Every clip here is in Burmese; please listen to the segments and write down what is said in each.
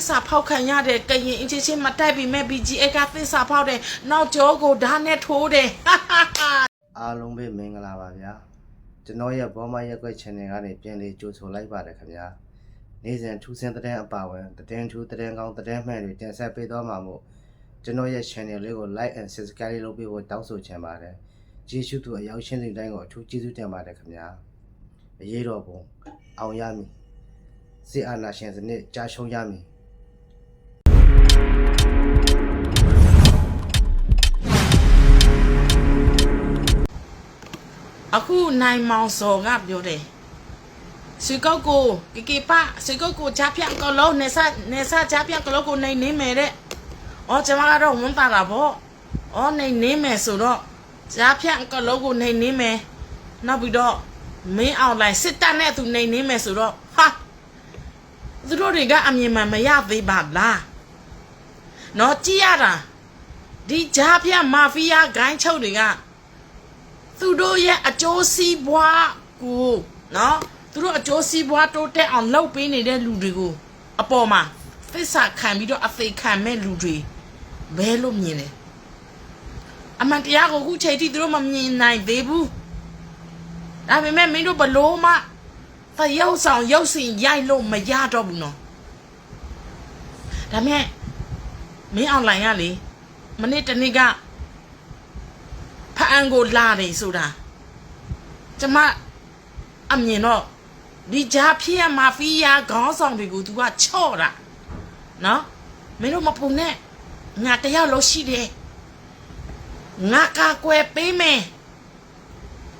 စ္စာဖောက်ခံရတဲ့ကရင်အချင်းချင်းမတိုက်ပြီးမဲ့ BGA ကသစ္စာဖောက်တယ်နောက်ကျောကိုဓာတ်နဲ့ထိုးတယ်ဟာဟာဟာအားလုံးပဲမင်္ဂလာပါဗျာကျွန်တော်ရဲ့ဘောမရက်ကွက် channel ကနေပြန်လေးကြိုဆိုလိုက်ပါတယ်ခင်ဗျာနေ့စဉ်ထူးဆန်းတဲ့အပါဝင်တဲ့ထူးတဲ့ကောင်းတဲ့မှန်တွေတင်ဆက်ပေးသွားမှာမို့ကျွန်တော်ရဲ့ channel လေးကို like and subscribe လုပ်ပေးဖို့တောင်းဆိုချင်ပါတယ်ကျေးဇူးသူအရောက်ရှင်းတဲ့တိုင်းကိုအထူးကျေးဇူးတင်ပါတယ်ခင်ဗျာအရေးတော်ပုံအောင်ရမည်စစ်အာဏာရှင်စနစ်ကြာရှုံးရမည် အခုနိုင်မောင်စော်ကပြောတယ်ဆွေကောက်ကိုကေကေပဆွေကောက်ကိုချားပြန့်ကလုံးနေဆာနေဆာချားပြန့်ကလုံးကိုနိုင်နေမယ်တဲ့။အော်ကျွန်မကတော့ဝန်တာတာပေါ့။အော်နိုင်နေမယ်ဆိုတော့ချားပြန့်ကလုံးကိုနိုင်နေမယ်။နောက်ပြီးတော့မင်းအောင်လိုက်စစ်တပ်နဲ့သူနိုင်နေမယ်ဆိုတော့ဟာသူတို့တွေကအမြင်မှန်မရသေးပါလား။ နော်ကြည့်ရတာဒီချားပြန့်မာဖီးယားဂိုင်းချုပ်တွေကသူတို့ရဲ့အကျိုးစီးပွားကိုနော်သူတို့အကျိုးစီးပွားတိုးတက်အောင်လုပ်ပေးနေတဲ့လူတွေကိုအပေါ်မှာသစ္စာခံပြီးတော့အသေးခံမဲ့လူတွေဘဲလို့မြင်တယ်အမှန်တရားကိုအခုချိန်ထိသူတို့မမြင်နိုင်သေးဘူးဒါပေမဲ့မင်းတို့ဘလို့မှသရုပ်ဆောင်ရုပ်စင်ရိုက်လို့မရတော့ဘူးနော်ဒါပေမဲ့ မင်းအွန်လိုင်းကလေမနေ့တနေ့ကဖအန်ကိုလာတယ်ဆိုတာကျမအမြင်တော့ဒီဂျာဖြစ်ရမာဖီးယားခေါင်းဆောင်တွေကို तू ကချော့တာနော်မင်းတို့မပုံနဲ့ငါတယောက်လို့ရှိတယ်ငါကကွယ်ပေးမယ်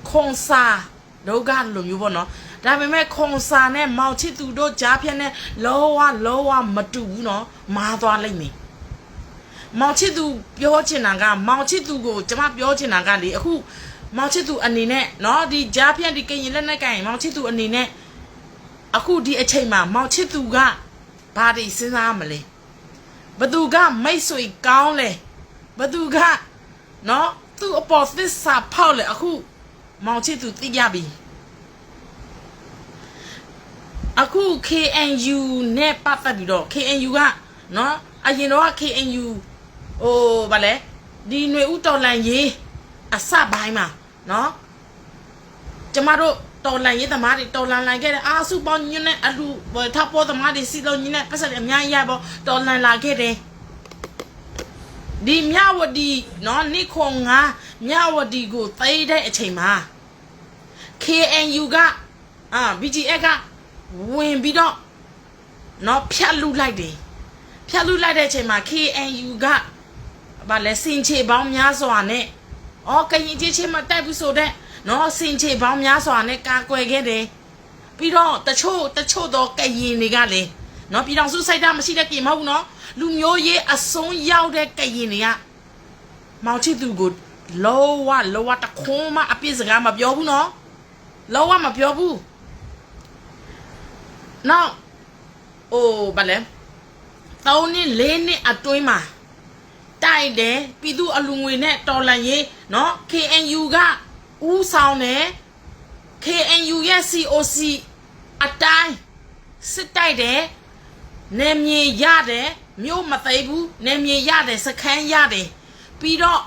ခွန်စာတို့ကလိုမျိုးပေါ့နော်ဒါပေမဲ့ခွန်စာနဲ့မောင်ချစ်သူတို့ဂျာဖြတ်နဲ့လောဝလောဝမတူဘူးနော်မာသွားလိမ့်မယ် မောင်ချစ်သူပြောချင်တာကမောင်ချစ်သူကိုကျမပြောချင်တာကလေအခုမောင်ချစ်သူအနေနဲ့เนาะဒီကြားဖြန့်ဒီကရင်လက်နဲ့ကရင်မောင်ချစ်သူအနေနဲ့အခုဒီအချိန်မှာမောင်ချစ်သူကဘာတွေစဉ်းစားမလဲဘသူကမိတ်ဆွေကောင်းလဲဘသူကเนาะသူ့အပေါ်သစ္စာဖောက်လဲအခုမောင်ချစ်သူသိကြပြီအခု KNU နဲ့ပတ်သက်ပြီးတော့ KNU ကเนาะအရင်တော့ KNU ဟိုဗာလဲဒီຫນွေဥတော်လန်ရေးအစပိုင်းမှာနော်ကျမတို့တော်လန်ရေးသမားတွေတော်လန်လာခဲ့တဲ့အာစုပေါင်းညွန်းနဲ့အလူထောက်ပေါ်သမားတွေစီလုံးညင်းနဲ့ပတ်စပ်အများကြီးရပေါ့တော်လန်လာခဲ့တယ်ဒီမြဝတီနော်နိခွန်ငါမြဝတီကိုသိတဲ့အချိန်မှာ KNU ကအာ BGF ကဝင်ပြီးတော့နော်ဖြတ်လူလိုက်တယ်ဖြတ်လူလိုက်တဲ့အချိန်မှာ KNU က ဘာလဲစင်ချေပေါင်းများစွာနဲ့ဩကရင်ချင်းချင်းမတိုက်ဘူးဆိုတဲ့နော်စင်ချေပေါင်းများစွာနဲ့ကာကွယ်ခဲ့တယ်ပြီးတော့တချို့တချို့တော့ကရင်တွေကလေနော်ပြည်တော်စုစိုက်တာမရှိတဲ့ကရင်မဟုတ်ဘူးနော်လူမျိုးရေးအစုံရောက်တဲ့ကရင်တွေကမောင်ချစ်သူကိုလောဝလောဝတခွန်းမအပြစ်စကားမပြောဘူးနော်လောဝမပြောဘူးနောက်ဟိုဘာလဲ၃နှစ်၄နှစ်အတွင်းမှာ တိုက်တယ်ပြည်သူအလူငွေနဲ့တော်လန်ရေးเนาะ KNU ကဥဆောင်တယ် KNU ရဲ့ COC အတိုင်းစစ်တိုက်တယ်နေမြေရတယ်မြို့မသိဘူးနေမြေရတယ်စခန်းရတယ်ပြီးတော့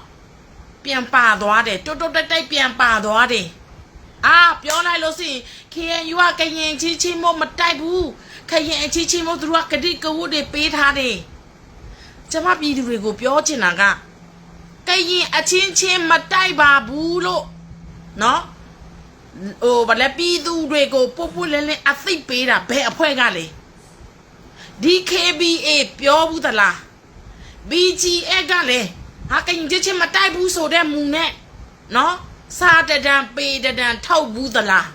ပြန်ပါသွားတယ်တွတ်တွတ်တိုက်တိုက်ပြန်ပါသွားတယ်အာပြောလိုက်လို့ရှိရင် KNU ကကရင်ချင်းချင်းမမတိုက်ဘူးခရင်အချင်းချင်းမသူတို့ကဂတိကဝတ်တွေပေးထားတယ် ကျမပြည်သူတွေကိုပြောချင်တာကကရင်အချင်းချင်းမတိုက်ပါဘူးလို့နော်ဟိုဗလဲပြည်သူတွေကိုပုတ်ပုတ်လဲလဲအသိပေးတာဘယ်အဖွဲ့ကလဲဒီ KBA ပြောဘူးသလား BGA ကလည်းဟာကရင်ချင်းချင်းမတိုက်ဘူးဆိုတဲ့မူနဲ့နော်စာတဒံပေတဒံထောက်ဘူးသလား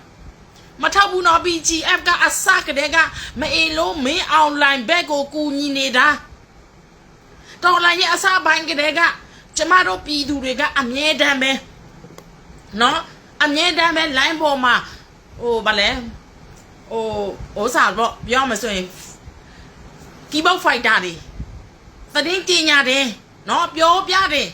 မထောက်ဘူးနော် BGF ကအစကတည်းကမအေလို့မင်းအွန်လိုင်းဘက်ကိုကူညီနေတာ တော်လိုင်းရဲ့အစားပိုင်းကလေးကကျမတို့ပြည်သူတွေကအမြဲတမ်းပဲเนาะအမြဲတမ်းပဲ line ပေါ်မှာဟိုဗာလဲဟိုဟိုစားတော့ပြောမှဆိုရင် keyboard fighter တွေသတင်းတင်ညာတယ်เนาะပြောပြတယ်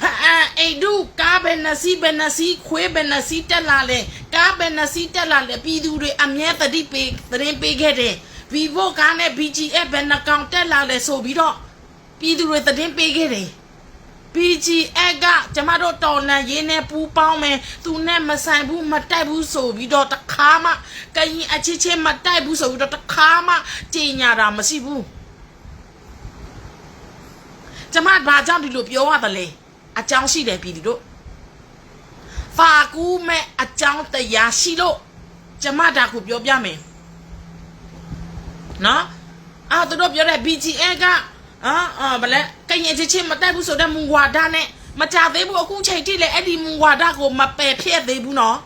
ဖအန်အိဒုကားဘယ်နှစီဘယ်နှစီခွေးဘယ်နှစီတက်လာလဲကားဘယ်နှစီတက်လာလဲပြည်သူတွေအမြဲတတိပေးသတင်းပေးခဲ့တယ် vivo ကားနဲ့ BGF ဘယ်နှကောင်တက်လာလဲဆိုပြီးတော့ ပြည်သူတွေသတင်းပေးခဲ့တယ် BGF ကကျမတို့တော်လန်ရင်းနဲ့ပူးပေါင်းမယ်သူနဲ့မဆိုင်ဘူးမတိုက်ဘူးဆိုပြီးတော့တခါမှကရင်အချင်းချင်းမတိုက်ဘူးဆိုပြီးတော့တခါမှကြင်ညာတာမရှိဘူးကျမဘာကြောင့်ဒီလိုပြောရတယ်လဲအကြောင်းရှိတယ်ပြည်သူတို့ဖာကူးမဲ့အကြောင်းတရားရှိလို့ကျမဒါကိုပြောပြမယ်နော်အာသူတို့ပြောတဲ့ BGF က အာအာဘလဲကရင်ချင်းချင်းမတိုက်ဘူးဆိုတဲ့မူဝါဒနဲ့မကြသေးဘူးအခုချိန်ထိလည်းအဲ့ဒီမူဝါဒကိုမပယ်ဖျက်သေးဘူးနော်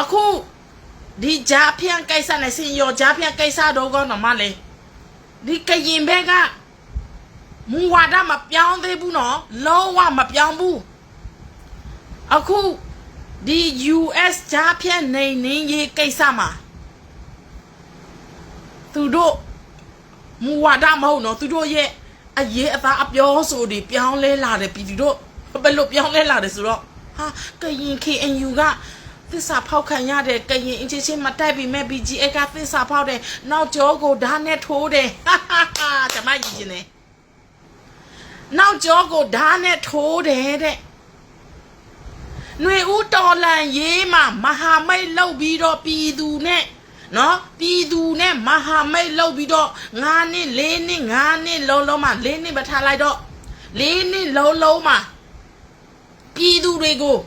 အခုဒီဂျာဖြန့်ကိစ္စနဲ့စင်ရောဂျာဖြန့်ကိစ္စတော့ကောနော်မလေးဒီကရင်ဘက်ကမူဝါဒမပြောင်းသေးဘူးနော်လုံးဝမပြောင်းဘူးအခုဒီ US ဂျာဖြန့်နေနေရေးကိစ္စမှာသူတို့ မူဝါဒမဟုတ်နော်သူတို့ရဲ့အရေးအသားအပြောဆိုတွေပြောင်းလဲလာတယ်ပြည်သူတို့ဘယ်လိုပြောင်းလဲလာတယ်ဆိုတော့ဟာကရင် KNU ကသစ္စာဖောက်ခံရတဲ့ကရင်အင်ဂျင်ချင်းမတိုက်ပြီးမဲ့ BGA ကသစ္စာဖောက်တယ်နောက်ကျောကိုဓာတ်နဲ့ထိုးတယ်ဟာဟာဟာကျမကြီးချင်းနေနောက်ကျောကိုဓာတ်နဲ့ထိုးတယ်တဲ့ຫນွေဦးတော်လန်ရေးမှာမဟာမိတ်လောက်ပြီးတော့ပြည်သူနဲ့ နော်ပြည်သူနဲ့မဟာမိတ်လောက်ပြီးတော့9နှစ်4နှစ်5နှစ်လုံးလုံးမှာ4နှစ်ပဲထားလိုက်တော့4နှစ်လုံးလုံးမှာပြည်သူတွေကို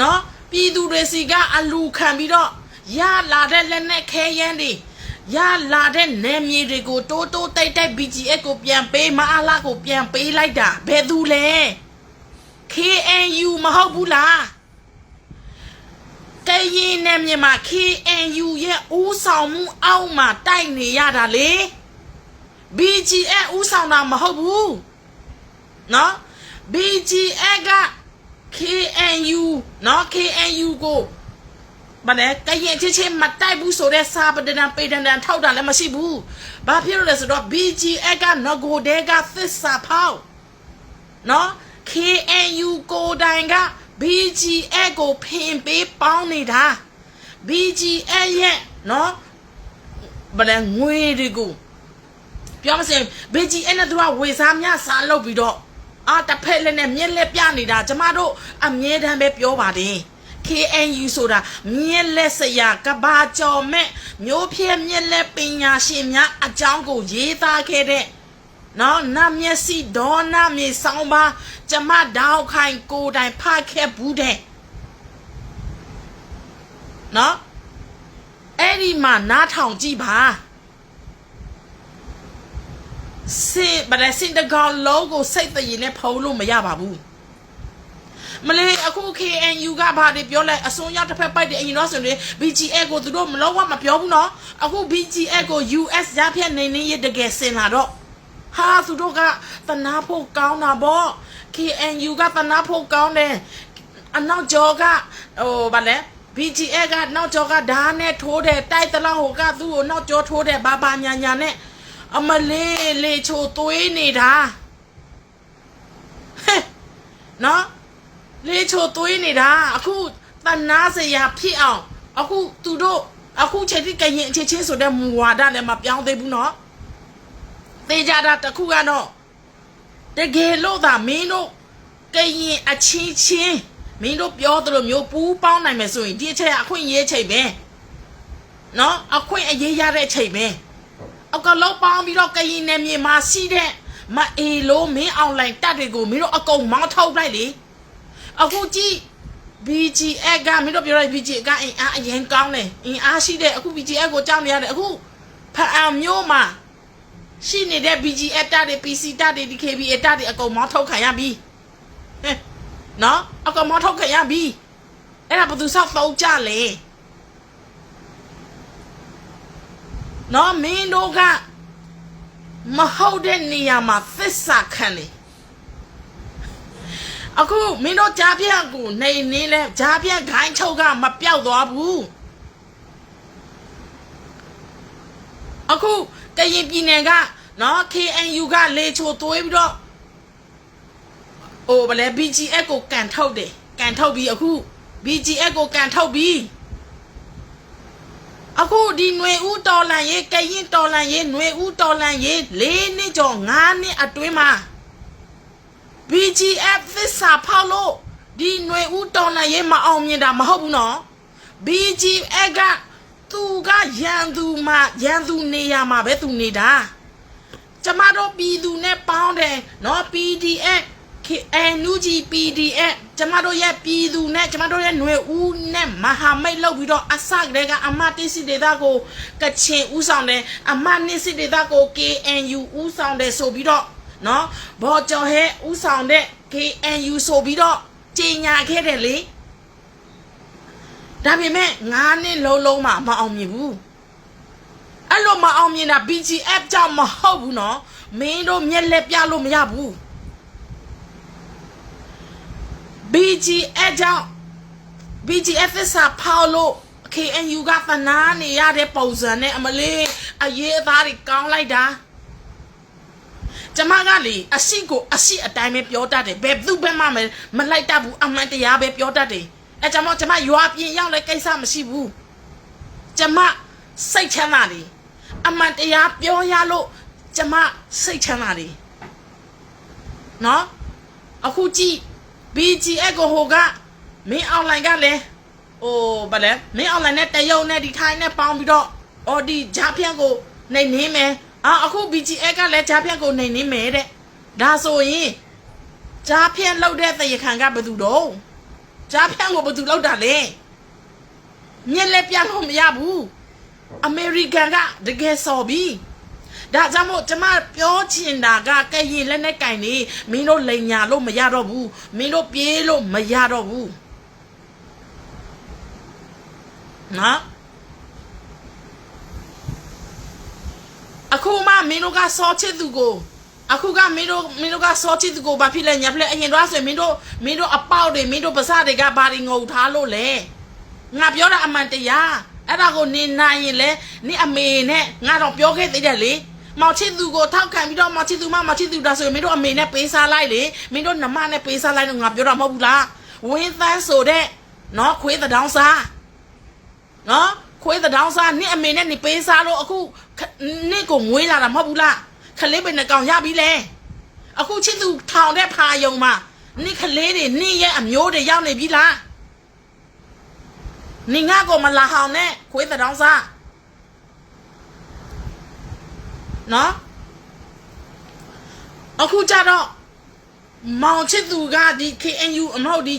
နော်ပြည်သူတွေစီကအလူခံပြီးတော့ရလာတဲ့လက်နဲ့ခဲယမ်းတွေရလာတဲ့နယ်မြေတွေကိုတိုးတိုးတိတ်တိတ် BGF ကိုပြန်ပေးမအားလားကိုပြန်ပေးလိုက်တာဘယ်သူလဲ KNU မဟုတ်ဘူးလား ကရင်နဲ့မြန်မာ KNU ရဲ့ဦးဆောင်မှုအောက်မှာတိုက်နေရတာလေ BGF ဦးဆောင်တာမဟုတ်ဘူးနော် BGF က KNU နော် KNU ကိုဗါလဲကရင်ချင်းချင်းမတိုက်ဘူးဆိုတဲ့စာပဒနာပေဒနာထောက်တာလည်းမရှိဘူးဘာဖြစ်လို့လဲဆိုတော့ BGF ကငကိုတဲကသစ္စာဖောက်နော် KNU ကိုတိုင်က BGF ကိုဖင်ပေးပေါင်းနေတာ BGF ရဲ့နော်ဗလဲငွေတွေကိုပြောမစင် BGF နဲ့သူကဝေစားများစားလုပ်ပြီးတော့အာတစ်ဖက်လည်းနဲ့မြက်လက်ပြနေတာကျမတို့အမြဲတမ်းပဲပြောပါတယ် KNU ဆိုတာမြက်လက်စရာကဘာကျော်မဲ့မျိုးဖြဲမြက်လက်ပညာရှင်များအကြောင်းကိုရေးသားခဲ့တဲ့ နော်နတ်မျက်စိဒေါနာမြေဆောင်ပါကျမတောက်ခိုင်ကိုယ်တိုင်ဖခဲ့ဘူးတဲ့နော်အဲ့ဒီမှာနားထောင်ကြည့်ပါစင်ဗရစင်တကောင်လုံးကိုစိတ်တည်နဲ့ဖုံးလို့မရပါဘူးမလေးအခု KNU ကဘာတွေပြောလဲအစွန်းရောက်တစ်ဖက်ပိုက်တယ်အရင်တော့ဆိုရင် BGA ကိုသူတို့မလုံးဝမပြောဘူးနော်အခု BGA ကို US ရဖြတ်နေနေရတကယ်စင်လာတော့ ဟာသူတို့ကတနာဖို့ကောင်းတာဗော KNU ကတနာဖို့ကောင်းတယ်အနောက်ကျော်ကဟိုဗာလဲ BGA ကနောက်ကျော်ကဓာတ်နဲ့ထိုးတယ်တိုက်တလောက်ဟိုကသူ့ကိုနောက်ကျော်ထိုးတယ်ဘာဘာညာညာနဲ့အမလေးလေချိုသွေးနေတာဟဲ့နော်လေချိုသွေးနေတာအခုတနာစရာဖြစ်အောင်အခုသူတို့အခုချိန်ထိကရင်အချင်းချင်းဆိုတဲ့မူဝါဒလည်းမပြောင်းသေးဘူးနော် သေကြတာတစ်ခုကတော့တကယ်လို့သာမင်းတို့ကရင်အချင်းချင်းမင်းတို့ပြောသလိုမျိုးပူးပေါင်းနိုင်မယ်ဆိုရင်ဒီအချက်အခွင့်အရေးချိန်ပဲနော်အခွင့်အရေးရတဲ့ချိန်ပဲအကလုံးပေါင်းပြီးတော့ကရင်နယ်မြေမှာရှိတဲ့မအေလိုမင်းအွန်လိုင်းတက်တွေကိုမင်းတို့အကုန်မောင်းထုတ်လိုက်လေအခုကြည့် BGF ကမင်းတို့ပြောရ BGF ကအင်အားအရင်ကောင်းတယ်အင်အားရှိတဲ့အခု BGF ကိုကြောက်နေရတယ်အခုဖအံမျိုးမှာ ရှိနေတဲ့ BGF တက်တွေ PC တက်တွေ DKBA တက်တွေအကုန်မောင်းထုတ်ခံရပြီဟဲ့နော်အကောင်မောင်းထုတ်ခံရပြီအဲ့ဒါဘယ်သူဆောက်တော့ကြလဲနော်မင်းတို့ကမဟုတ်တဲ့နေရာမှာသစ္စာခံတယ်အခုမင်းတို့ကြားပြန့်ကိုနေနေလဲကြားပြန့်ခိုင်းချုပ်ကမပြောက်သွားဘူးအခု ကရင်ပြည်နယ်ကနော် KNU ကလေချိုသွေးပြီးတော့ဟိုဗလဲ BGF ကိုကန်ထုတ်တယ်ကန်ထုတ်ပြီးအခု BGF ကိုကန်ထုတ်ပြီး အခုဒီຫນွေဦးတော်လန်ရေးကရင်တော်လန်ရေးຫນွေဦးတော်လန်ရေး၄နှစ်ကျော်၅နှစ်အတွင်းမှာ BGF သစ္စာဖောက်လို့ဒီຫນွေဦးတော်လန်ရေးမအောင်မြင်တာမဟုတ်ဘူးနော် BGF က သူကရန်သူမှာရန်သူနေရမှာပဲသူနေတာကျမတို့ပြည်သူနဲ့ပေါင်းတယ်နော် PDF KNUG PDF ကျမတို့ရဲ့ပြည်သူနဲ့ကျမတို့ရဲ့ຫນွေဦးနဲ့မဟာမိတ်လုပ်ပြီးတော့အစကတည်းကအမတိစီဒေတာကိုကချင်ဦးဆောင်တယ်အမနစ်စီဒေတာကို KNU ဦးဆောင်တယ်ဆိုပြီးတော့နော်ဘော်ကျော်ဟဲဦးဆောင်တဲ့ KNU ဆိုပြီးတော့ကြီးညာခဲ့တယ်လေ ဒါပေမဲ့ငါးနှစ်လုံးလုံးမှမအောင်မြင်ဘူးအဲ့လိုမအောင်မြင်တာ BGF ကြောင့်မဟုတ်ဘူးနော်မင်းတို့မျက်လက်ပြလို့မရဘူး BGF ကြောင့် BGF စာဖောက်လို့ KNU ကသနာနေရတဲ့ပုံစံနဲ့အမလေးအရေးအသားတွေကောင်းလိုက်တာကျမကလေအရှိကိုအရှိအတိုင်းပဲပြောတတ်တယ်ဘယ်သူဘက်မှမမလိုက်တတ်ဘူးအမှန်တရားပဲပြောတတ်တယ် အဲကြောင့်မို့ကျမရွာပြင်ရောက်လဲကိစ္စမရှိဘူးကျမစိတ်ချမ်းသာတယ်အမှန်တရားပြောရလို့ကျမစိတ်ချမ်းသာတယ်နော်အခုကြည့် BGF ကိုဟိုကမင်း online ကလည်းဟိုဗလဲမင်း online နဲ့တရုတ်နဲ့ဒီထိုင်းနဲ့ပေါင်းပြီးတော့အော်ဒီဂျာဖြန့်ကိုနှိမ်နှင်းမယ်အာအခု BGF ကလည်းဂျာဖြန့်ကိုနှိမ်နှင်းမယ်တဲ့ဒါဆိုရင်ဂျာဖြန့်လောက်တဲ့တရခံကဘယ်သူတော့ ဂျာဖြန့်ကိုဘယ်သူလောက်တာလဲမျက်လက်ပြလို့မရဘူးအမေရိကန်ကတကယ်စော်ပြီးဒါကြောင့်မို့ကျမပြောချင်တာကကဲရင်လက်နဲ့ကင်နေမင်းတို့လိန်ညာလို့မရတော့ဘူးမင်းတို့ပြေးလို့မရတော့ဘူးနော်အခုမှမင်းတို့ကစောချစ်သူကို အခုကမင်းတို့မင်းတို့ကစောချစ်သူကိုဘာဖြစ်လဲညာဖြစ်လဲအရင်တော့ဆိုရင်မင်းတို့မင်းတို့အပေါက်တွေမင်းတို့ပါစတွေကဘာတွေငုံထားလို့လဲငါပြောတာအမှန်တရားအဲ့ဒါကိုနေနိုင်ရင်လဲနေအမေနဲ့ငါတော့ပြောခဲ့သေးတယ်လေမောင်ချစ်သူကိုထောက်ခံပြီးတော့မောင်ချစ်သူမမောင်ချစ်သူဒါဆိုရင်မင်းတို့အမေနဲ့ပေးစားလိုက်လေမင်းတို့နှမနဲ့ပေးစားလိုက်တော့ငါပြောတာမဟုတ်ဘူးလားဝင်းသန်းဆိုတဲ့နော်ခွေးသတောင်းစားနော်ခွေးသတောင်းစားနင့်အမေနဲ့နေပေးစားလို့အခုခနင့်ကိုငွေးလာတာမဟုတ်ဘူးလား ခလေးပဲနှကောင်ရပြီလေအခုချစ်သူထောင်တဲ့ဖာယုံမှာနင့်ခလေးတွေနင့်ရဲ့အမျိုးတွေရောက်နေပြီလားနင်ငါကိုမလာဟောင်းနဲ့ခွေးသတောင်းစားနော်အခုကြတော့မောင်ချစ်သူကဒီ KNU အမဟုတ်ဒီ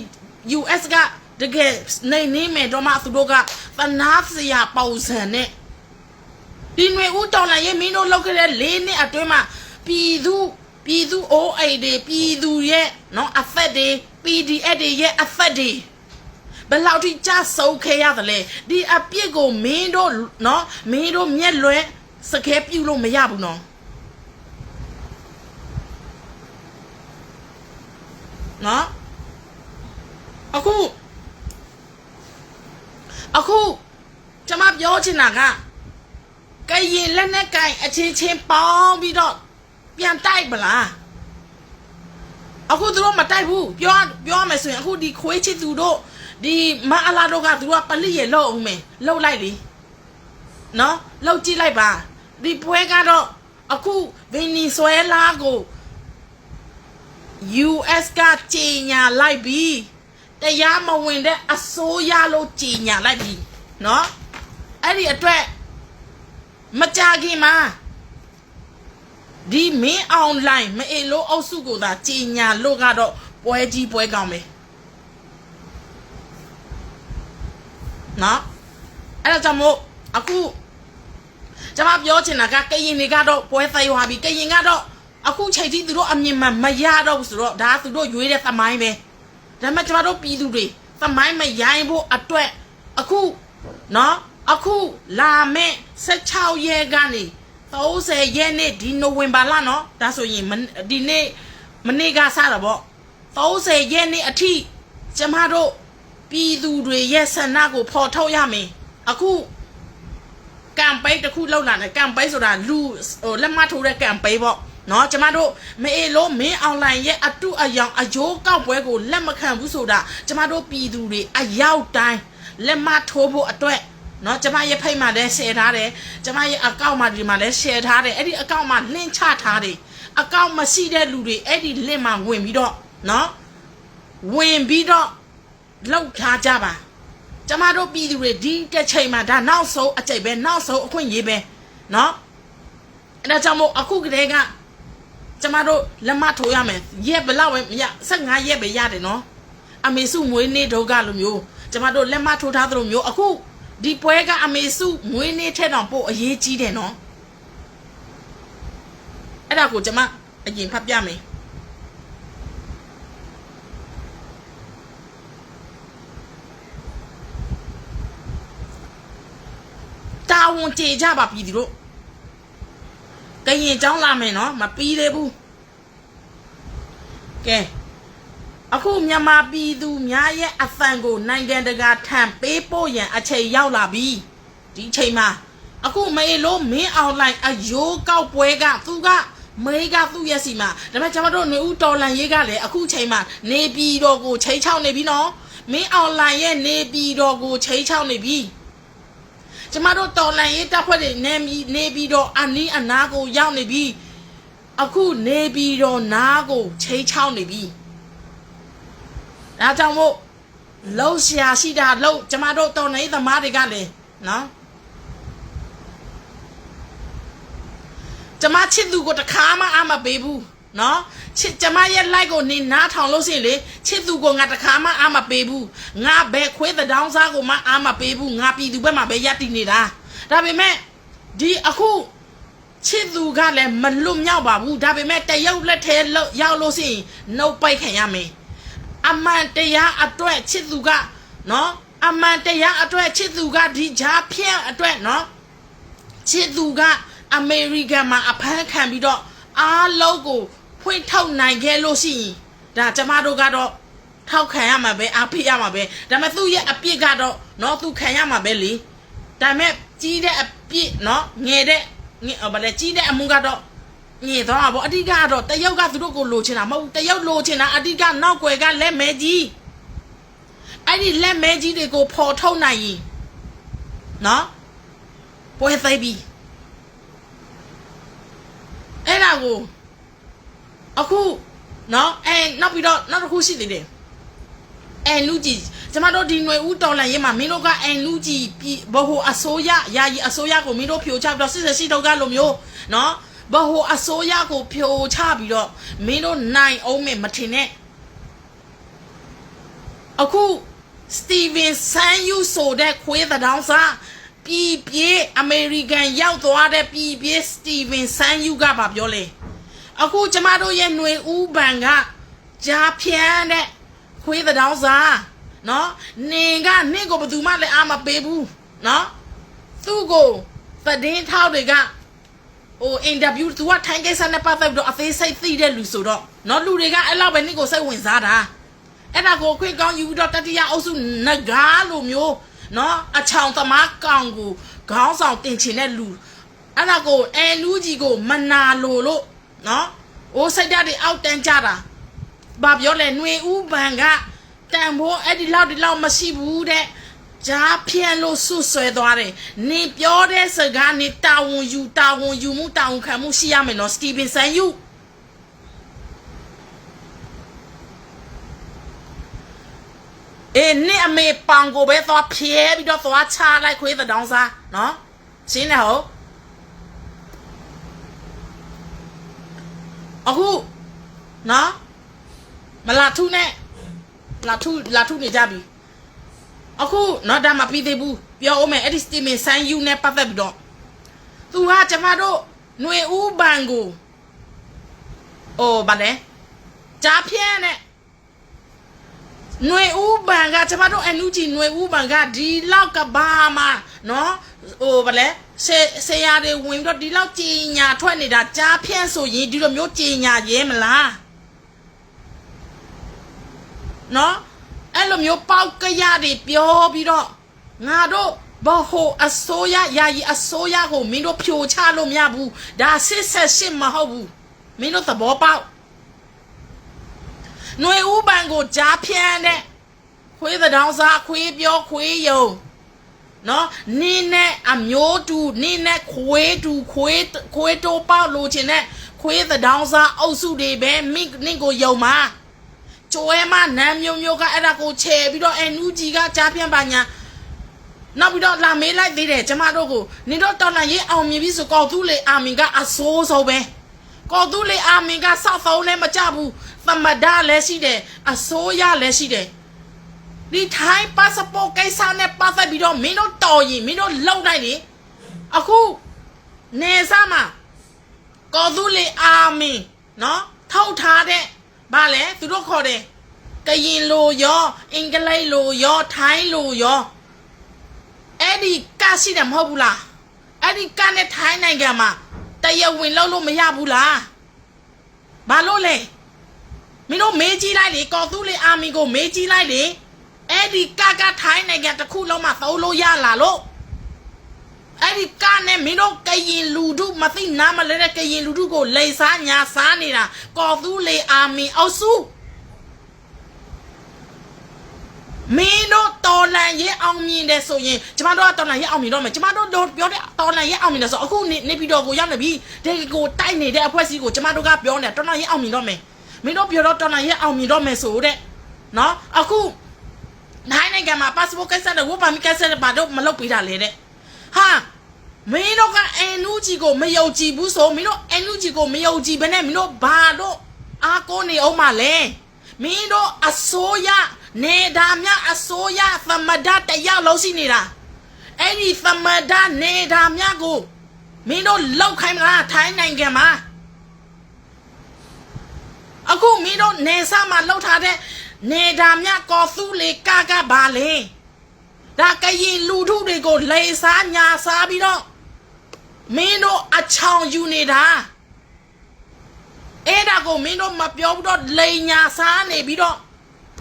US ကတကယ်နေနေမယ်တော့မှသူတို့ကသနာစရာပုံစံနဲ့ ဒီຫນွေဦးတော်လာရဲ့မင်းတို့လောက်ခဲ့တဲ့၄နှစ်အတွင်းမှာပြည်သူပြည်သူအိုးအိတ်တွေပြည်သူရဲ့နော်အသက်တွေ PDF တွေရဲ့အသက်တွေဘယ်လောက်ထိကြဆုံးခဲ့ရသလဲဒီအပြစ်ကိုမင်းတို့နော်မင်းတို့မျက်လွဲစခဲပြုတ်လို့မရဘူးနော်နော်အခုအခုကျွန်မပြောချင်တာက ကရင်လက်နဲ့ကင်အချင်းချင်းပေါင်းပြီးတော့ပြန်တိုက်ပလားအခုသူတို့မတိုက်ဘူးပြောပြောရမယ်ဆိုရင်အခုဒီခွေးချစ်သူတို့ဒီမအလာတို့ကသူကပလိရလောက်အောင်မယ်လောက်လိုက်လေနော်လောက်ကြည့်လိုက်ပါဒီပွဲကတော့အခုဗင်နီဇွဲလားကို US ကကြီးညာလိုက်ပြီတရားမဝင်တဲ့အစိုးရလို့ကြီးညာလိုက်ပြီနော်အဲ့ဒီအတွက် မကြခင်မှာဒီမင်းအွန်လိုင်းမအေလို့အုပ်စုကိုသာကြီးညာလို့ကတော့ပွဲကြီးပွဲကောင်းပဲနော်အဲ့ဒါကြောင့်မို့အခုကျွန်မပြောချင်တာကကရင်တွေကတော့ပွဲသေးသွားပြီကရင်ကတော့အခုချိန်ထိသူတို့အမြင်မှမရတော့ဘူးဆိုတော့ဒါသူတို့ရွေးတဲ့သမိုင်းပဲဒါပေမဲ့ကျွန်တော်တို့ပြည်သူတွေသမိုင်းမရိုင်းဖို့အတွက်အခုနော် အခုလာမဲ့16ရက်ကနေ30ရက်နေ့ဒီနိုဝင်ဘာလနော်ဒါဆိုရင်မဒီနေ့မနေ့ကစတာပေါ့30ရက်နေ့အထိကျမတို့ပြည်သူတွေရဲ့ဆန္ဒကိုဖော်ထုတ်ရမယ်အခုကမ်ပိန်းတစ်ခုလောက်လာတယ်ကမ်ပိန်းဆိုတာလူဟိုလက်မထိုးတဲ့ကမ်ပိန်းပေါ့နော်ကျမတို့မအေလို့မင်းအွန်လိုင်းရဲ့အတုအယောင်အယိုးကောက်ပွဲကိုလက်မခံဘူးဆိုတာကျမတို့ပြည်သူတွေအရောက်တိုင်းလက်မထိုးဖို့အတွက် เนาะကျမရဲ့ဖိတ်မှာလည်း share ထားတယ်ကျမရဲ့ account မှာဒီမှာလည်း share ထားတယ်အဲ့ဒီ account မှာ link ချထားတယ် account မရှိတဲ့လူတွေအဲ့ဒီ link မှာဝင်ပြီးတော့เนาะဝင်ပြီးတော့လောက်ထားကြပါကျမတို့ပြည်သူတွေဒီတစ်ချိန်မှာဒါနောက်ဆုံးအကြိတ်ပဲနောက်ဆုံးအခွင့်အရေးပဲเนาะအဲ့ဒါကြောင့်မို့အခုကတည်းကကျမတို့လက်မထိုးရမယ်ရက်ဘယ်လောက်ပဲမရ15ရက်ပဲရတယ်เนาะအမေစုမွေးနေ့ဒုက္ခလိုမျိုးကျမတို့လက်မထိုးထားသလိုမျိုးအခု ဒီပွဲကအမေစုမွေးနေ့ထက်တောင်ပို့အရေးကြီးတယ်เนาะအဲ့ဒါကိုကျမအရင်ဖတ်ပြမယ်တာဝန်ကြေကြပါပြည်သူတို့ကရင်เจ้าလာမယ်နော်မပြီးသေးဘူးကဲ အခုမြန်မာပြည်သူများရဲ့အဖန်ကိုနိုင်ငံတကာထံပေးပို့ရန်အချိန်ရောက်လာပြီဒီအချိန်မှာအခုမေလို့မင်းအောင်လိုင်းအယိုးကောက်ပွဲကသူကမေကသူ့ရဲ့စီမှာဒါပေမဲ့ကျွန်တော်တို့ຫນွေဦးတော်လန်ရေးကလည်းအခုချိန်မှာနေပြည်တော်ကိုချိန်ချောက်နေပြီနော်မင်းအောင်လိုင်းရဲ့နေပြည်တော်ကိုချိန်ချောက်နေပြီကျမတို့တော်လန်ရေးတပ်ဖွဲ့တွေနေပြီးနေပြီးတော့အနီးအနားကိုရောက်နေပြီအခုနေပြီးတော့နားကိုချိန်ချောင်းနေပြီ ဒါကြောင့်မို့လှုပ်ရှားရှိတာလှုပ်ကျမတို့တော်နေသမားတွေကလည်းနော်ကျမချစ်သူကိုတခါမှအမပေးဘူးနော်ချစ်ကျမရဲ့ like ကိုနေနားထောင်လို့ရှိရင်လေချစ်သူကိုငါတခါမှအမပေးဘူးငါဘယ်ခွေးတဲ့တောင်းစားကိုမှအမပေးဘူးငါပြည်သူဘက်မှာပဲရပ်တည်နေတာဒါပေမဲ့ဒီအခုချစ်သူကလည်းမလွတ်မြောက်ပါဘူးဒါပေမဲ့တရုတ်လက်ထဲလောက်ရောက်လို့ရှိရင်နှုတ်ပိုက်ခံရမယ် အမှန်တရားအတွက်ချစ်သူကနော်အမှန်တရားအတွက်ချစ်သူကဒီဂျာဖြန့်အတွက်နော်ချစ်သူကအမေရိကန်မှာအဖမ်းခံပြီးတော့အားလုံးကိုဖွင့်ထုတ်နိုင်ခဲ့လို့ရှိရင်ဒါကျမတို့ကတော့ထောက်ခံရမှာပဲအားပေးရမှာပဲဒါပေမဲ့သူ့ရဲ့အပြစ်ကတော့နော်သူခံရမှာပဲလေဒါပေမဲ့ကြီးတဲ့အပြစ်နော်ငယ်တဲ့ဘာလဲကြီးတဲ့အမှုကတော့ ညင်သွားတာပေါ့အတိကတော့တရုတ်ကသူတို့ကိုလိုချင်တာမဟုတ်ဘူးတရုတ်လိုချင်တာအတိကနောက်ွယ်ကလက်မဲကြီးအဲ့ဒီလက်မဲကြီးတွေကိုဖော်ထုတ်နိုင်ရင်နော်ပွဲသိပြီအဲ့ဒါကိုအခုနော်အဲနောက်ပြီးတော့နောက်တစ်ခုရှိသေးတယ်အန်လူကြီးကျမတို့ဒီຫນွေဦးတော်လန်ရေးမှာမင်းတို့ကအန်လူကြီးဘိုဟိုအစိုးရယာယီအစိုးရကိုမင်းတို့ဖြိုချပြီးတော့စစ်စစ်ရှိတော့ကလိုမျိုးနော် ဘဟိုအစိုးရကိုဖြိုချပြီးတော့မင်းတို့နိုင်အောင်မမထင်နဲ့အခုစတီဗင်ဆန်ယူဆိုတဲ့ခွေးသတောင်းစားပြည်ပြေးအမေရိကန်ရောက်သွားတဲ့ပြည်ပြေးစတီဗင်ဆန်ယူကပါပြောလေအခုကျမတို့ရဲ့ຫນွေဦးဘန်ကကြားဖြန်းတဲ့ခွေးသတောင်းစားနော်နေကနင့်ကိုဘယ်သူမှလည်းအာမပေးဘူးနော်သူ့ကိုသတင်းထောက်တွေက ဟိုအင်တာဗျူးသူကထိုင်းကိစ္စနဲ့ပတ်သက်ပြီးတော့အသေးစိတ်သိတဲ့လူဆိုတော့နော်လူတွေကအဲ့လောက်ပဲနင့်ကိုစိတ်ဝင်စားတာအဲ့ဒါကိုခွင့်ကောင်းယူပြီးတော့တတိယအုပ်စုနဂါလိုမျိုးနော်အချောင်သမားကောင်ကိုခေါင်းဆောင်တင်ချင်တဲ့လူအဲ့ဒါကိုအဲလူကြီးကိုမနာလိုလို့နော်အိုးစိတ်ဓာတ်တွေအောက်တန်းကြတာဘာပြောလဲຫນွေဥပန်ကတန်ဖိုးအဲ့ဒီလောက်ဒီလောက်မရှိဘူးတဲ့ ဂျားဖြန့်လို့ဆွဆွဲသွားတယ်။နေပြောတဲ့စကားနေတာဝန်ယူတာဝန်ယူမှုတာဝန်ခံမှုရှိရမယ်နော်စတီဗင်ဆန်ယူ။အေးနေအမေပန်ကိုပဲသွားဖြဲပြီးတော့သွားချလိုက်ခွေးတဲ့တောင်းစားနော်ရှင်းနေဟုတ်အခုနော်မလာထုနဲ့လာထုလာထုနေကြပြီ အခုနော်ဒါမှပြီးသေးဘူးပြောအောင်မယ်အဲ့ဒီစတီမင်ဆန်ယူနဲ့ပတ်သက်ပြီးတော့သူကကျမတို့ຫນွေဦးဘန်ကိုအိုဗါလဲကြားဖြန်းနဲ့ ຫນွေဦးဘန်ကကျမတို့အန်နူဂျီຫນွေဦးဘန်ကဒီလောက်ကဘာမှာနော်ဟိုဗလဲဆေဆေရတွေဝင်ပြီးတော့ဒီလောက်ကြည်ညာထွက်နေတာကြားဖြန့်ဆိုရင်ဒီလိုမျိုးကြည်ညာရဲမလားနော် အဲ့လိုမျိုးပေါက်ကရတွေပြောပြီးတော့ငါတို့ဘဟိုအစိုးရယာယီအစိုးရကိုမင်းတို့ဖြိုချလို့မရဘူးဒါစစ်ဆက်ရှစ်မဟုတ်ဘူးမင်းတို့သဘောပေါက်ຫນွေဥပန်ကိုကြားဖြန်းတဲ့ခွေးသတောင်းစားခွေးပြောခွေးယုံနော်နင်းနဲ့အမျိုးတူနင်းနဲ့ခွေးတူခွေးခွေးတိုးပေါက်လို့ချင်တဲ့ခွေးသတောင်းစားအုပ်စုတွေပဲမိနင့်ကိုယုံမှာ ကျိုးဲမနမ်းမျိုးမျိုးကအဲ့ဒါကိုချဲပြီးတော့အန်ယူဂျီကကြားပြန်ပါညာနောက်ပြီးတော့လာမေးလိုက်သေးတယ်ကျမတို့ကိုနင်တို့တော်လာရေးအောင်မြင်ပြီဆိုကောက်သူလေအာမင်ကအဆိုးဆုံးပဲကောက်သူလေအာမင်ကစောက်ဖုံးလည်းမကြဘူးသမဒလည်းရှိတယ်အစိုးရလည်းရှိတယ်ဒီထိုင်း passport ကိစ္စနဲ့ပတ်သက်ပြီးတော့မင်းတို့တော်ရင်မင်းတို့လုံနိုင်လေအခုနေစားမှာကော်သူလေအာမင်နော်ထောက်ထားတဲ့ ဗာလဲသူတို့ခေါ်တယ်ကရင်လိုရောအင်္ဂလိပ်လိုရောထိုင်းလိုရောအဲ့ဒီကရှိတယ်မဟုတ်ဘူးလားအဲ့ဒီကနဲ့ထိုင်းနိုင်ငံမှာတရားဝင်လုပ်လို့မရဘူးလားဘာလို့လဲမင်းတို့မေးကြည့်လိုက်လေကော်သူလေအာမင်ကိုမေးကြည့်လိုက်လေအဲ့ဒီကကထိုင်းနိုင်ငံတစ်ခုလုံးမှာသုံးလို့ရလာလို့ အဲ့ဒီကနဲ့မင်းတို့ကရင်လူထုမသိနားမလဲတဲ့ကရင်လူထုကိုလိန်စားညာစားနေတာကော်သူလေအာမီအောက်စုမင်းတို့တော်လန်ရဲ့အောင်မြင်တယ်ဆိုရင်ကျမတို့ကတော်လန်ရဲ့အောင်မြင်တော့မယ်ကျမတို့တို့ပြောတဲ့တော်လန်ရဲ့အောင်မြင်တယ်ဆိုအခုနေနေပြီးတော့ကိုရောက်နေပြီဒီကိုတိုက်နေတဲ့အဖွဲ့အစည်းကိုကျမတို့ကပြောနေတော်လန်ရဲ့အောင်မြင်တော့မယ်မင်းတို့ပြောတော့တော်လန်ရဲ့အောင်မြင်တော့မယ်ဆိုတဲ့နော်အခုနိုင်နိုင်ငံမှာ passport ကိစ္စနဲ့ဝတ်ပါမီကိစ္စနဲ့ဘာတော့မလုပ်ပေးတာလေတဲ့ဟာ မင်းတို့ကအန်နူဂျီကိုမယုံကြည်ဘူးဆိုမင်းတို့အန်နူဂျီကိုမယုံကြည်ဘဲနဲ့မင်းတို့ဘာတော့အားကိုးနေအောင်မလဲမင်းတို့အစိုးရနေတာမြအစိုးရသမဒတယောက်လုံးရှိနေတာအဲ့ဒီသမဒနေတာမြကိုမင်းတို့လောက်ခိုင်းမလားထိုင်းနိုင်ငံမှာအခုမင်းတို့နေဆာမှာလောက်ထားတဲ့နေတာမြကော်သူလေကကပါလေဒါကရင်လူထုတွေကိုလေစားညာစားပြီးတော့ မင်းတို့အချောင်ယူနေတာအဲ့ဒါကိုမင်းတို့မပြောဘူးတော့လိန်ညာစားနေပြီးတော့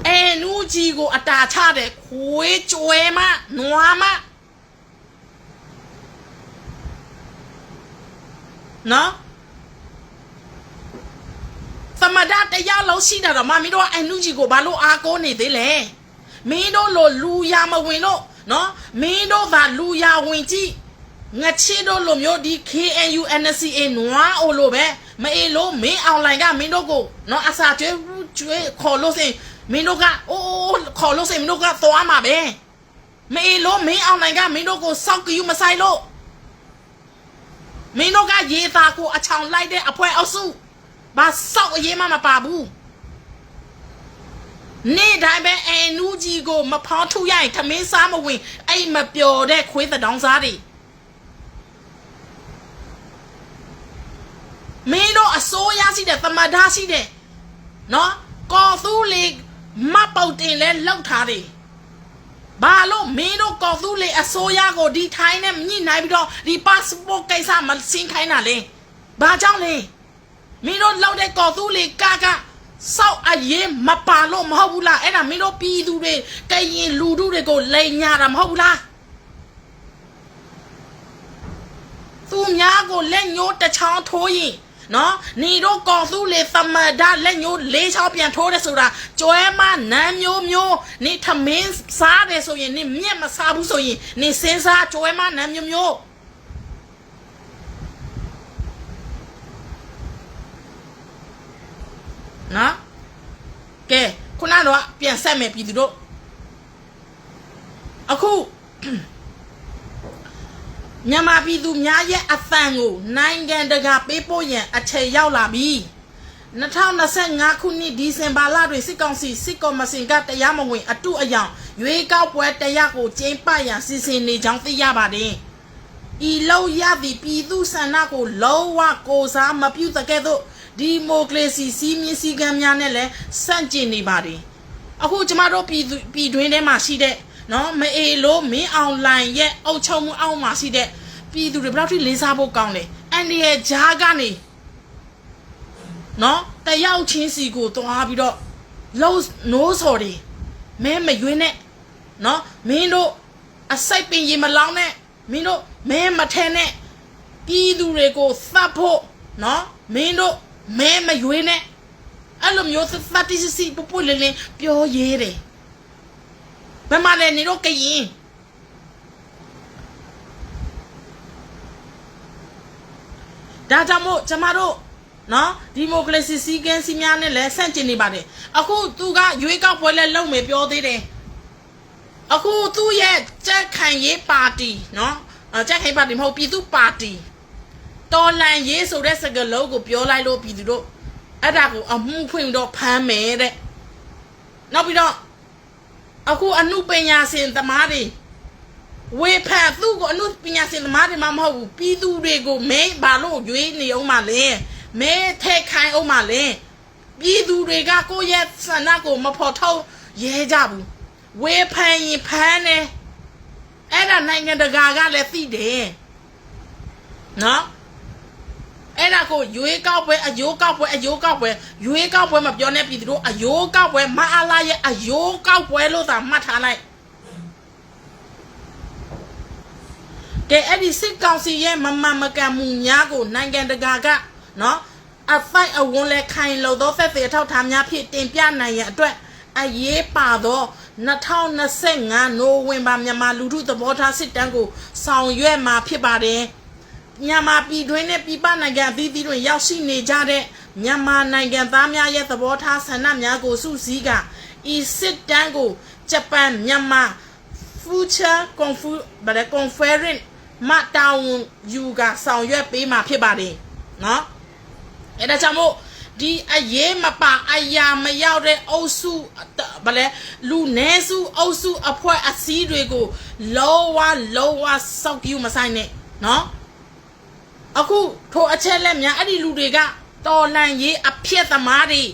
အဲနူးကြီးကို အတာချတဲ့ခွေးကျွဲမနွားမနော်သမဒတရားလုံးရှိတာတော့မမင်းတို့ကအန်နူဂျီကိုဘာလို့အားကိုးနေသေးလဲမင်းတို့လိုလူရမဝင်လို့နော်မင်းတို့သာလူရဝင်ကြည့် ငချစ်တို့လိုမျိုးဒီ KNU NCA နွားအိုလိုပဲမအေးလို့မင်းအွန်လိုင်းကမင်းတို့ကိုနော်အစာကျွေးကျွေးခေါ်လို့စင်မင်းတို့ကအိုးခေါ်လို့စင်မင်းတို့ကသွားမှာပဲမအေးလို့မင်းအွန်လိုင်းကမင်းတို့ကိုစောက်ကယူမဆိုင်လို့မင်းတို့ကရေသာကိုအချောင်လိုက်တဲ့အဖွဲအောက်စုဘာစောက်အရေးမှမပါဘူးနေ့တိုင်းပဲအန်နူးကြီးကိုမဖောင်းထုရရင်ထမင်းစားမဝင်အဲ့မပျော်တဲ့ခွေးသတောင်းစားတွေ မင်းတို့အစိုးရရှိတယ်တမဒရှိတယ်နော်ကော်သူလေမပုတ်တင်လဲလောက်ထားတယ်ဘာလို့မင်းတို့ကော်သူလေအစိုးရကိုဒီထိုင်းနဲ့ညှိနှိုင်းပြီးတော့ဒီ passport ကိစ္စမစင်းခိုင်းတာလေဘာကြောင့်လဲမင်းတို့လောက်တဲ့ကော်သူလေကကစောက်အရင်မပါလို့မဟုတ်ဘူးလားအဲ့ဒါမင်းတို့ပြည်သူတွေကရင်လူထုတွေကိုလိန်ညာတာမဟုတ်ဘူးလားသူများကိုလက်ညှိုးတစ်ချောင်းထိုးရင် နော်နေတို့ကော်သူလေသမဒလက်ညှိုးလေးချောင်းပြန်ထိုးတယ်ဆိုတာကျွဲမနမ်းမျိုးမျိုးနေထမင်းစားတယ်ဆိုရင်နေမြက်မစားဘူးဆိုရင်နေစင်းစားကျွဲမနမ်းမျိုးမျိုးနော်ကဲခုနတော့ပြန်ဆက်မယ်ပြည်သူတို့အခု မြန်မာပြည်သူများရဲ့အသံကိုနိုင်ငံတကာပေးပို့ရန်အချိန်ရောက်လာပြီ2025ခုနှစ်ဒီဇင်ဘာလတွင်စစ်ကောင်စီစစ်ကော်မရှင်ကတရားမဝင်အတုအယောင်ရွေးကောက်ပွဲတရားကိုကျင်းပရန်စီစဉ်နေကြောင်းသိရပါတယ်။ဤလောက်ရသည့်ပြည်သူဆန္ဒကိုလုံးဝကိုစားမပြုတ်တဲ့ကဲ့သို့ဒီမိုကရေစီစီးမြင့်စည်းကမ်းများနဲ့လည်းဆန့်ကျင်နေပါတယ်။အခုကျမတို့ပြည်သူပြည်တွင်းထဲမှာရှိတဲ့ နော်မအေလို့မင်းအောင်လိုင်ရဲ့အုပ်ချုပ်မှုအောက်မှာရှိတဲ့ပြည်သူတွေဘယ်လောက်ထိလေးစားဖို့ကောင်းလဲ။အန်ဒီရဲ့ဂျားကနေနော်တယောက်ချင်းစီကိုသွားပြီးတော့လုံးနိုးစော်တယ်မဲမရွေးနဲ့နော်မင်းတို့အစိုက်ပင်ရေမလောင်းနဲ့မင်းတို့မဲမထဲနဲ့ပြည်သူတွေကိုသတ်ဖို့နော်မင်းတို့မဲမရွေးနဲ့အဲ့လိုမျိုးသတ်တိစီပပလင်းလင်းပြောရဲတယ် ဘယ်မှာလဲနေတော့ကရင်ဒါကြောင့်မို့ကျမတို့နော်ဒီမိုကရေစီစည်းကမ်းစည်းများနဲ့လည်းဆန့်ကျင်နေပါတယ်အခုသူကရွေးကောက်ပွဲလဲလုပ်မယ်ပြောသေးတယ်အခုသူ့ရဲ့ကြက်ခံရေးပါတီနော်ကြက်ခံပါတီမဟုတ်ပြည်သူပါတီတော်လန်ရေးဆိုတဲ့စကားလုံးကိုပြောလိုက်လို့ပြည်သူတို့အဲ့ဒါကိုအမှုဖွင့်တော့ဖမ်းမယ်တဲ့နောက်ပြီးတော့ အခုအမှုပညာရှင်သမားတွေဝေဖန်သူ့ကိုအနုပညာရှင်သမားတွေမှမဟုတ်ဘူးပြည်သူတွေကိုမဲဘာလို့ရွေးနေအောင်မလဲမဲထဲခိုင်းအောင်မလဲပြည်သူတွေကကိုယ့်ရဲ့ဆန္ဒကိုမဖော်ထုတ်ရဲကြဘူးဝေဖန်ရင်ဖမ်းတယ်အဲ့ဒါနိုင်ငံတကာကလည်းသိတယ်နော် အဲ့ဒါကိုရွေးကောက်ပွဲအယိုးကောက်ပွဲအယိုးကောက်ပွဲရွေးကောက်ပွဲမပြောနဲ့ပြည်သူတို့အယိုးကောက်ပွဲမအားလာရဲ့အယိုးကောက်ပွဲလို့သာမှတ်ထားလိုက်ကဲအဲ့ဒီစစ်ကောင်စီရဲ့မမမကန်မှုများကိုနိုင်ငံတကာကနော်အဖိုက်အဝန်းလဲခိုင်လို့သောဖက်ဖေထောက်ထားများဖြင့်တင်ပြနိုင်ရန်အတွက်အရေးပါသော2025နိုဝင်ဘာမြန်မာလူထုသဘောထားစစ်တမ်းကိုဆောင်ရွက်မှာဖြစ်ပါတယ် မြန်မာပြည်တွင်းနဲ့ပြည်ပနိုင်ငံအသီးသီးတွင်ရောက်ရှိနေကြတဲ့မြန်မာနိုင်ငံသားများရဲ့သဘောထားဆန္ဒများကိုစုစည်းကဤစစ်တမ်းကိုဂျပန်မြန်မာ future confu ဗလဲ conference မတောင်းယူကဆောင်ရွက်ပေးမှာဖြစ်ပါတယ်နော်အဲ့ဒါကြောင့်မို့ဒီအရေးမပါအရာမရောက်တဲ့အုပ်စုဗလဲလူနည်းစုအုပ်စုအဖွဲ့အစည်းတွေကိုလောဝလောဝစောက်ပြူမဆိုင်နဲ့နော် အခုထိုအချက်လက်များအဲ့ဒီလူတွေကတော်လန်ရေးအဖြစ်သမားတွေ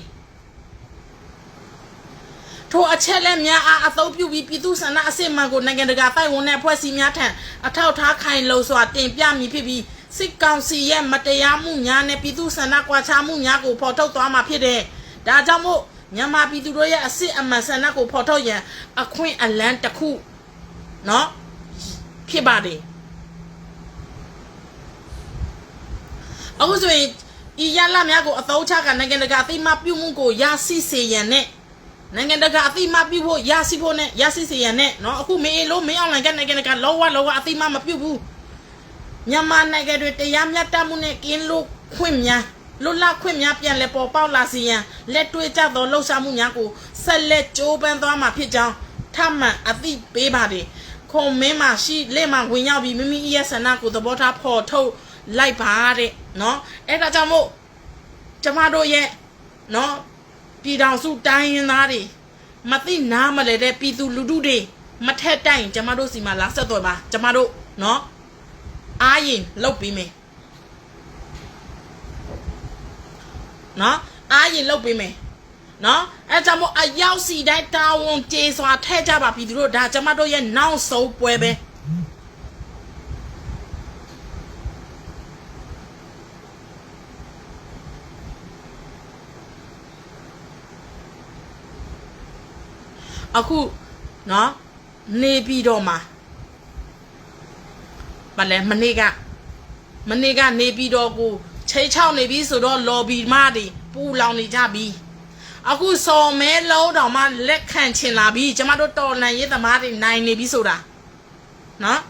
ထိုအချက်လက်များအားအသုံးပြုပြီးပြည်သူ့ဆန္ဒအစစ်အမှန်ကိုနိုင်ငံတကာတိုင်ဝန်နဲ့အဖွဲ့အစည်းများထံအထောက်ထားခိုင်လုံစွာတင်ပြမည်ဖြစ်ပြီးစစ်ကောင်စီရဲ့မတရားမှုများနဲ့ပြည်သူ့ဆန္ဒကွာခြားမှုများကိုဖော်ထုတ်သွားမှာဖြစ်တယ်။ဒါကြောင့်မို့မြန်မာပြည်သူတို့ရဲ့အစစ်အမှန်ဆန္ဒကိုဖော်ထုတ်ရန်အခွင့်အလန်းတစ်ခုနော်ဖြစ်ပါတယ်။ အခုဆိုရင်ဤရလများကိုအသုံးချကနိုင်ငံတကာအသိအမှတ်ပြုမှုကိုရရှိစေရန်နဲ့ နိုင်ငံတကာအသိအမှတ်ပြုဖို့ရရှိဖို့နဲ့ရရှိစေရန်နဲ့เนาะအခုမေးလို့မင်းအွန်လိုင်းကနိုင်ငံတကာလောဝလောဝအသိအမှတ်မပြုဘူးမြန်မာနိုင်ငံတွေတရားမျှတမှုနဲ့ကင်းလို့ခွင့်များလွတ်လပ်ခွင့်များပြန်လည်ပေါ်ပေါက်လာစေရန်လက်တွေ့ကျသောလှုပ်ရှားမှုများကိုဆက်လက်ကြိုးပမ်းသွားမှာဖြစ်ကြောင်းထပ်မံအသိပေးပါတယ်ခုံမင်းမှာရှိလက်မှာဝင်ရောက်ပြီးမိမိရဲ့ဆန္ဒကိုသဘောထားဖော်ထုတ် လိုက်ပါတဲ့เนาะအဲ့ဒါကြောင့်မို့ကျမတို့ရဲ့เนาะ ပြည်တော်စုတိုင်းရင်းသားတွေမသိနားမလဲတဲ့ပြည်သူလူထုတွေမထက်တိုင်ကျမတို့စီမှာလာဆက်သွယ်ပါကျမတို့နော်အားရင်လုတ်ပြီးမယ်နော်အားရင်လုတ်ပြီးမယ်နော်အဲကြောင့်မို့အရောက်စီတိုင်းတာဝန်ကျေစွာထဲကြပါပြည်သူတို့ဒါကျမတို့ရဲ့နောက်ဆုံးပွဲပဲ အခုနော်နေပြီးတော့မှာမလဲမနေ့ကမနေ့ကနေပြီးတော့ကိုချိတ်ချောက်နေပြီဆိုတော့ lobby မတွေပူလောင်နေကြပြီအခုစော်မဲလုံးတောင်မှလက်ခံချင်လာပြီကျမတို့တော်လန်ရေးသမားတွေနိုင်နေပြီဆိုတာနော်